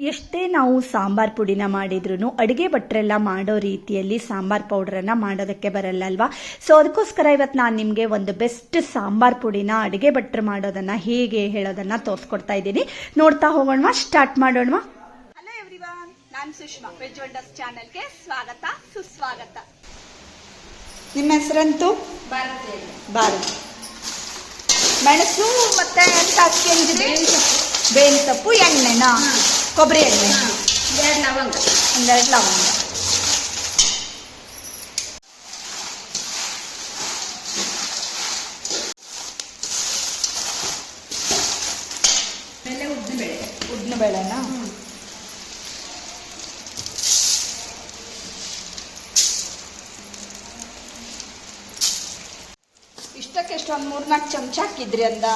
ಎಷ್ಟೇ ನಾವು ಸಾಂಬಾರ್ ಪುಡಿನ ಮಾಡಿದ್ರು ಅಡುಗೆ ಭಟ್ರೆಲ್ಲ ಮಾಡೋ ರೀತಿಯಲ್ಲಿ ಸಾಂಬಾರ್ ಪೌಡ್ರನ್ನ ಮಾಡೋದಕ್ಕೆ ಬರಲ್ಲ ಅಲ್ವಾ ಸೊ ಅದಕ್ಕೋಸ್ಕರ ಇವತ್ತು ನಾನು ನಿಮಗೆ ಒಂದು ಬೆಸ್ಟ್ ಸಾಂಬಾರ್ ಪುಡಿನ ಅಡುಗೆ ಭಟ್ರು ಮಾಡೋದನ್ನ ಹೇಗೆ ಹೇಳೋದನ್ನ ತೋರಿಸ್ಕೊಡ್ತಾ ಇದ್ದೀನಿ. ನೋಡ್ತಾ ಹೋಗೋಣ ಸ್ಟಾರ್ಟ್ ಮಾಡೋಣ ಹಲೋ ಎವ್ರಿವಾನ್ ನಾನು ಸುಷ್ಮಾ ವೆಜ್ ವಂಡರ್ಸ್ ಚಾನೆಲ್ಗೆ ಸ್ವಾಗತ ಸುಸ್ವಾಗತ. ನಿಮ್ಮ ಹೆಸರಂತೂ? ಭಾರತ್. ಮೆಣಸು ಮತ್ತೆ ತಪ್ಪು ಬೇವಿನ ಸೊಪ್ಪು. ಎಣ್ಣೆನಾ? ಕೊಬ್ಬರಿ ಎಣ್ಣೆ. ಎರಡು ಲವಂಗ. ಒಂದೆರಡು ಲವಂಗ. ಆಮೇಲೆ ಉದ್ದಿನ ಬೇಳೆ ಉದ್ದಿನ ಬೇಳೆನಾ ಇಷ್ಟಕ್ಕೆ ಎಷ್ಟು ಒಂದು ಮೂರ್ನಾಲ್ಕು ಚಮಚ ಹಾಕಿದ್ರಿ ಅಂದ?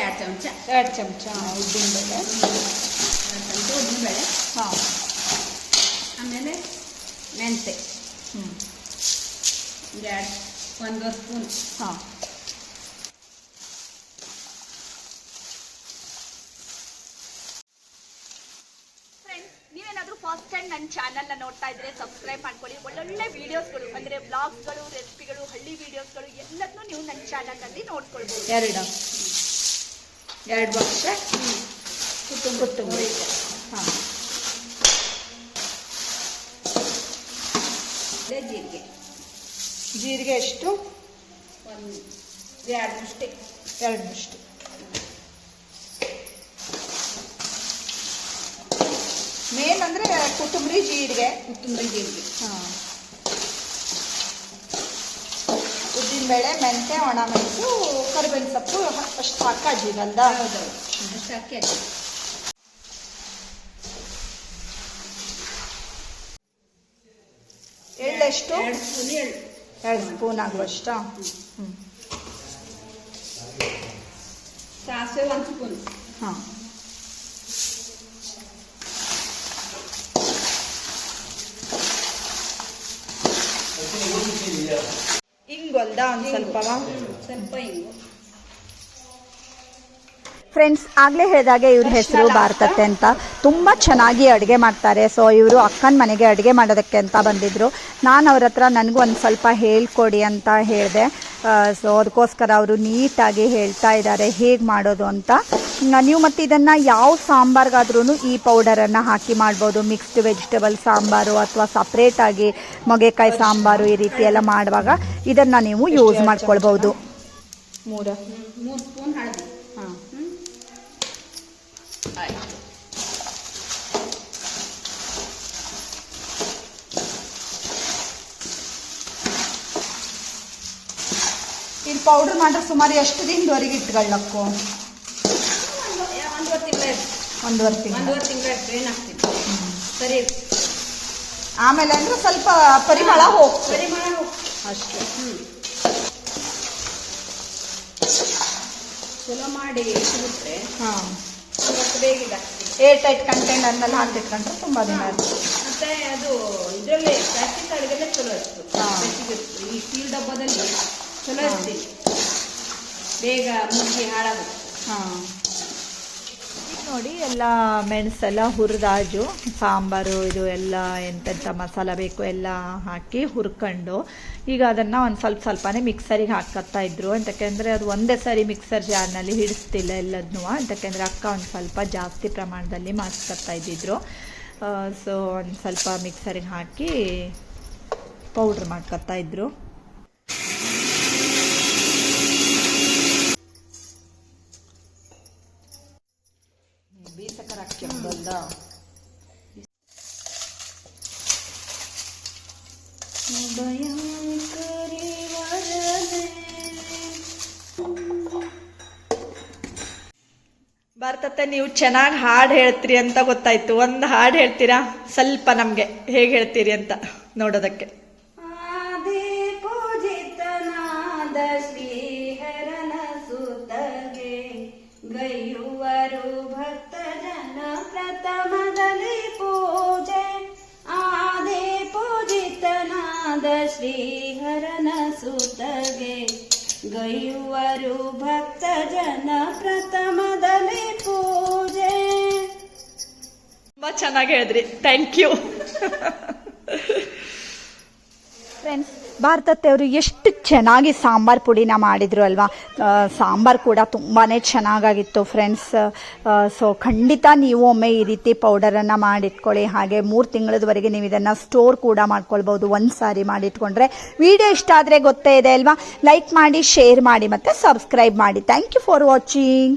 ಎರಡು ಚಮಚ. ಎರಡು ಚಮಚ ಉದ್ದಿನ ಬೇಳೆ ಹಾಂ ಆಮೇಲೆ ಮೆಂತೆ. ಹ್ಞೂ ಒಂದು ಎರಡು ಒಂದು ಸ್ಪೂನ್. ಹಾಂ. ಫ್ರೆಂಡ್ಸ್ ನೀವೇನಾದ್ರೂ ಫಸ್ಟ್ ಟೈಮ್ ನನ್ನ ಚಾನಲ್ನ ನೋಡ್ತಾ ಇದ್ರೆ ಸಬ್ಸ್ಕ್ರೈಬ್ ಮಾಡ್ಕೊಳ್ಳಿ. ಒಳ್ಳೊಳ್ಳೆ ವಿಡಿಯೋಸ್ಗಳು ಅಂದ್ರೆ ಬ್ಲಾಗ್ಸ್ಗಳು ರೆಸಿಪಿಗಳು ಹಳ್ಳಿ ವಿಡಿಯೋಸ್ಗಳು ಎಲ್ಲದನ್ನೂ ನೀವು ನನ್ನ ಚಾನಲ್ನಲ್ಲಿ ನೋಡ್ಕೊಳ್ಬೋದು. ಎರಡು? ಎರಡು ಬಾಕ್ಸ್ ಕುಟುಂಬ ಹಾಂ. ಜೀರಿಗೆ. ಜೀರಿಗೆ ಎಷ್ಟು? ಒಂದು ಎರಡು ಮುಷ್ಟಿ. ಎರಡು ಮುಷ್ಟಿ. ಮೇನ್ ಅಂದರೆ ಕೊತ್ತಂಬರಿ ಜೀರಿಗೆ. ಕೊತ್ತಂಬರಿ ಜೀರಿಗೆ. ಹಾಂ. ಉದ್ದಿನಬೇಳೆ ಮೆಂತೆ ಒಣ ಮೆಣಸು ಕರಿಬೇವಿನ ಸೊಪ್ಪು ಅಷ್ಟು ಹಾಕಾಜಿಗಲ್ದ ಹೌದೌದು. ಅಕ್ಕಿ ಹಾಕಿ ಎಳ್ಳೆಷ್ಟು ಎರಡು ಸ್ಪೂನ್ ಎಳ್ಳು ಎರಡು ಸ್ಪೂನ್ ಆಗುವಷ್ಟ ಹ್ಞೂ ಸಾಸಿವೆ ಒಂದು ಸ್ಪೂನ್ ಹಾಂ ಹಿಂಗೊಲ್ದ ಒಂದು ಸ್ವಲ್ಪವಾ ಸ್ವಲ್ಪ ಹಿಂಗು ಫ್ರೆಂಡ್ಸ್ ಆಗಲೇ ಹೇಳಿದಾಗೆ ಇವ್ರ ಹೆಸರು ಭಾರತತೆ ಅಂತ. ತುಂಬ ಚೆನ್ನಾಗಿ ಅಡುಗೆ ಮಾಡ್ತಾರೆ. ಸೊ ಇವರು ಅಕ್ಕನ ಮನೆಗೆ ಅಡುಗೆ ಮಾಡೋದಕ್ಕೆ ಅಂತ ಬಂದಿದ್ದರು ನಾನು ಅವ್ರ ಹತ್ರ ನನಗೂ ಒಂದು ಸ್ವಲ್ಪ ಹೇಳ್ಕೊಡಿ ಅಂತ ಹೇಳಿದೆ. ಸೊ ಅದಕ್ಕೋಸ್ಕರ ಅವರು ನೀಟಾಗಿ ಹೇಳ್ತಾ ಇದ್ದಾರೆ ಹೇಗೆ ಮಾಡೋದು ಅಂತ. ನೀವು ಮತ್ತು ಇದನ್ನು ಯಾವ ಸಾಂಬಾರ್ಗಾದ್ರೂ ಈ ಪೌಡರನ್ನು ಹಾಕಿ ಮಾಡ್ಬೋದು. ಮಿಕ್ಸ್ಡ್ ವೆಜಿಟೇಬಲ್ ಸಾಂಬಾರು ಅಥವಾ ಸಪ್ರೇಟಾಗಿ ಮೊಗೆಕಾಯಿ ಸಾಂಬಾರು ಈ ರೀತಿ ಎಲ್ಲ ಮಾಡುವಾಗ ಇದನ್ನು ನೀವು ಯೂಸ್ ಮಾಡ್ಕೊಳ್ಬೋದು. ಮೂರು. ಮೂರು ಸ್ಪೂನ್ ಹಳದಿ. ಹಾಂ. ಆಯ್ತು ಇಲ್ಲಿ ಪೌಡರ್ ಮಾಡ್ರೆ ಸುಮಾರು ಎಷ್ಟು ದಿನದವರೆಗೆ ಇಟ್ಕೊಳ್ಳಕ್ಕು ಒಂದುವರೆ ತಿಂಗಳ. ಒಂದೂವರೆ ತಿಂಗಳು. ಒಂದುವರೆ ತಿಂಗಳ ಟ್ರೈನ್ ಆಗ್ತಿತ್ತು ಸರಿ. ಆಮೇಲೆ ಅಂದ್ರೆ ಸ್ವಲ್ಪ ಪರಿಮಳ ಹೋಗ್ತದೆ. ಪರಿಮಳ ಹೋಗ್ ಅಷ್ಟೇ. ಹ್ಞೂ ಚಲೋ ಮಾಡಿ ಇಟ್ಬಿಟ್ರೆ ಹಾಂ. ಇವತ್ತು ಬೇಗ ಇದಾಗ್ತದೆ ಏರ್ ಟೈಟ್ ಕಂಟೈನರ್ನಲ್ಲಿ ಹಾಕಿಟ್ಕೊಂಡ್ರೆ ತುಂಬ ದಿನ ಮತ್ತೆ ಅದು ಇದರಲ್ಲಿ ಪ್ಲಾಸ್ಟಿಕ್ ಅಡುಗೆಲ್ಲ ಚಲೋ ಇತ್ತು. ಈ ಸ್ಟೀಲ್ ಡಬ್ಬದಲ್ಲಿ ಚಲೋ ಇರ್ತೀವಿ ಬೇಗ ಮುಗಿ ಹಾಳಾಗುತ್ತೆ. ಹಾಂ. ನೋಡಿ ಎಲ್ಲ ಮೆಣಸೆಲ್ಲ ಹುರಿದಾಜು ಸಾಂಬಾರು, ಇದು ಎಲ್ಲ ಎಂತೆಂಥ ಮಸಾಲ ಬೇಕು ಎಲ್ಲ ಹಾಕಿ ಹುರ್ಕೊಂಡು ಈಗ ಅದನ್ನು ಒಂದು ಸ್ವಲ್ಪ ಸ್ವಲ್ಪನೇ ಮಿಕ್ಸರಿಗೆ ಹಾಕತ್ತಾ ಇದ್ರು. ಅಂತಕೆಂದರೆ ಅದು ಒಂದೇ ಸಾರಿ ಮಿಕ್ಸರ್ ಜಾರ್ನಲ್ಲಿ ಹಿಡಿಸ್ತಿಲ್ಲ ಎಲ್ಲದನ್ನೂ ಅಂತಕೆಂದರೆ ಅಕ್ಕ ಒಂದು ಸ್ವಲ್ಪ ಜಾಸ್ತಿ ಪ್ರಮಾಣದಲ್ಲಿ ಮಾಡ್ಕೊತಾ ಇದ್ದಿದ್ರು. ಸೊ ಒಂದು ಸ್ವಲ್ಪ ಮಿಕ್ಸರಿಗೆ ಹಾಕಿ ಪೌಡ್ರ್ ಮಾಡ್ಕೊತಾ ಇದ್ರು. ಭಾರತತ್ತೆ, ನೀವು ಚೆನ್ನಾಗಿ ಹಾಡು ಹೇಳ್ತೀರಿ ಅಂತ ಗೊತ್ತಾಯ್ತು. ಒಂದು ಹಾಡು ಹೇಳ್ತೀರಾ? ಸ್ವಲ್ಪ ನಮಗೆ. ಹೇಗೆ ಹೇಳ್ತೀರಿ ಅಂತ ನೋಡೋದಕ್ಕೆ. ಪೂಜಿತನಾದ ಶ್ರೀಹರನ ಸುತಗೆ ಗೈಯುವರು ಭಕ್ತ ಜನ ಪ್ರಥಮದಲ್ಲಿ ಪೂಜೆ. ತುಂಬಾ ಚೆನ್ನಾಗಿ ಹೇಳಿದ್ರಿ. ಥ್ಯಾಂಕ್ ಯು ಫ್ರೆಂಡ್ಸ್ ಭಾರತತ್ತೆಯವರು ಎಷ್ಟು ಚೆನ್ನಾಗಿ ಸಾಂಬಾರು ಪುಡಿನ ಮಾಡಿದ್ರು ಅಲ್ವಾ? ಸಾಂಬಾರು ಕೂಡ ತುಂಬಾ ಚೆನ್ನಾಗಾಗಿತ್ತು ಫ್ರೆಂಡ್ಸ್ ಸೊ ಖಂಡಿತ ನೀವು ಒಮ್ಮೆ ಈ ರೀತಿ ಪೌಡರನ್ನು ಮಾಡಿಟ್ಕೊಳ್ಳಿ. ಹಾಗೆ ಮೂರು ತಿಂಗಳದವರೆಗೆ ನೀವು ಇದನ್ನು ಸ್ಟೋರ್ ಕೂಡ ಮಾಡ್ಕೊಳ್ಬೋದು ಒಂದು ಸಾರಿ ಮಾಡಿಟ್ಕೊಂಡ್ರೆ ವಿಡಿಯೋ ಇಷ್ಟ ಆದರೆ ಗೊತ್ತೇ ಇದೆ ಅಲ್ವಾ? ಲೈಕ್ ಮಾಡಿ ಶೇರ್ ಮಾಡಿ ಮತ್ತು ಸಬ್ಸ್ಕ್ರೈಬ್ ಮಾಡಿ. Thank you for watching